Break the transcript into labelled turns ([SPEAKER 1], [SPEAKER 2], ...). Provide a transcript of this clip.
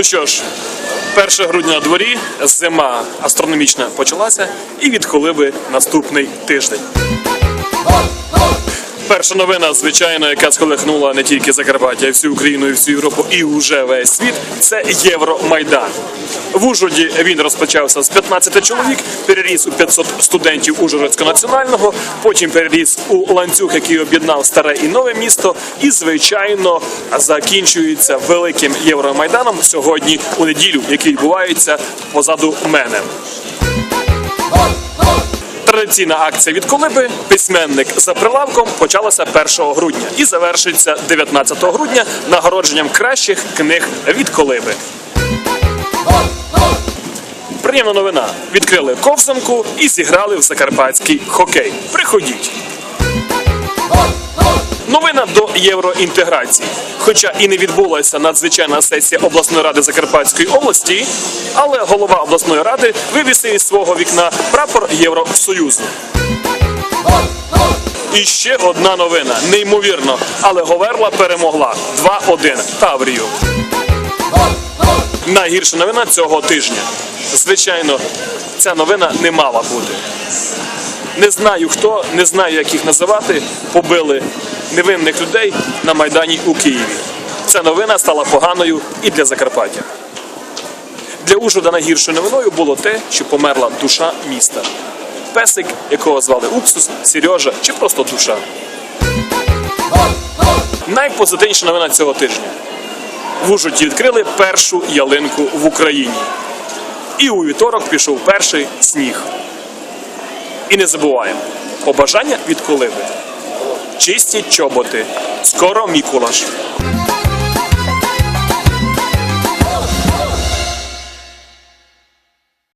[SPEAKER 1] Ну що ж, 1 грудня на дворі, зима астрономічна почалася, і від колиби наступний тиждень. Перша новина, звичайно, яка сколихнула не тільки Закарпаття, й всю Україну і всю Європу, і уже весь світ. Це Євромайдан. В Ужгороді він розпочався з 15 чоловік, переріс у 500 студентів Ужгородського національного, потім переріс у ланцюг, який об'єднав старе і нове місто, і звичайно закінчується великим Євромайданом сьогодні у неділю, який відбувається позаду мене. Традиційна акція від колиби письменник за прилавком почалася 1 грудня і завершиться 19 грудня нагородженням кращих книг від колиби. Приємна новина. Відкрили ковзанку і зіграли в закарпатський хокей. Приходіть. Новина до євроінтеграції. Хоча і не відбулася надзвичайна сесія обласної ради Закарпатської області, але голова обласної ради вивісив із свого вікна прапор Євросоюзу. І ще одна новина. Неймовірно, але Говерла перемогла 2-1 Таврію. Найгірша новина цього тижня. Звичайно, ця новина не мала бути. Не знаю хто, не знаю, як їх називати. Побили невинних людей на Майдані у Києві. Ця новина стала поганою і для Закарпаття. Для Ужгорода найгіршою новиною було те, що померла душа міста. Песик, якого звали Уксус, Сережа чи просто душа. Найпозитивніша новина цього тижня. В Ужгороді відкрили першу ялинку в Україні. І у вівторок пішов перший сніг. І не забуваємо, побажання від колиби. Чисті чоботи. Скоро Мікулаш.